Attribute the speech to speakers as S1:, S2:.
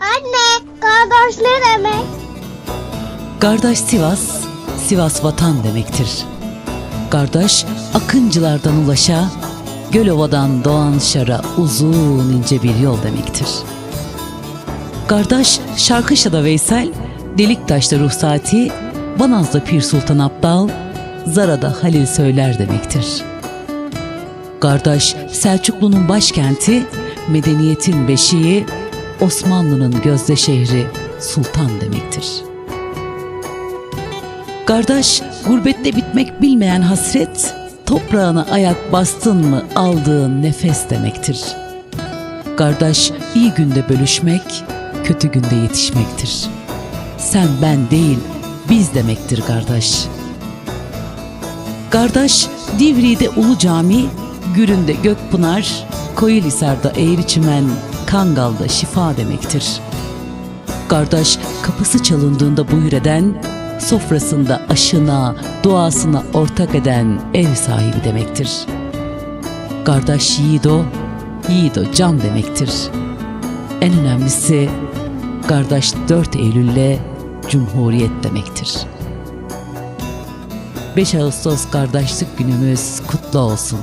S1: Anne, kardeş ne demek?
S2: Kardeş Sivas, Sivas vatan demektir. Kardeş Akıncılardan Ulaş'a, Gölova'dan Doğan Şar'a uzun ince bir yol demektir. Kardeş Şarkışla'da Veysel, Deliktaş'ta Ruhsati, Banaz'da Pir Sultan Abdal, Zara'da Halil Söyler demektir. Kardeş Selçuklu'nun başkenti, medeniyetin beşiği, Osmanlı'nın gözde şehri Sultan demektir. Kardeş, gurbette bitmek bilmeyen hasret, toprağına ayak bastın mı aldığın nefes demektir. Kardeş, iyi günde bölüşmek, kötü günde yetişmektir. Sen ben değil, biz demektir kardeş. Kardeş, Divri'de Ulu Cami, Gürün'de Gökpınar, Koyulhisar'da Eğriçimen, Kangal'da şifa demektir. Kardeş kapısı çalındığında buyur eden, sofrasında aşına, duasına ortak eden ev sahibi demektir. Kardeş yiğido, yiğido can demektir. En önemlisi kardeş 4 Eylül'le Cumhuriyet demektir. 5 Ağustos kardeşlik günümüz kutlu olsun.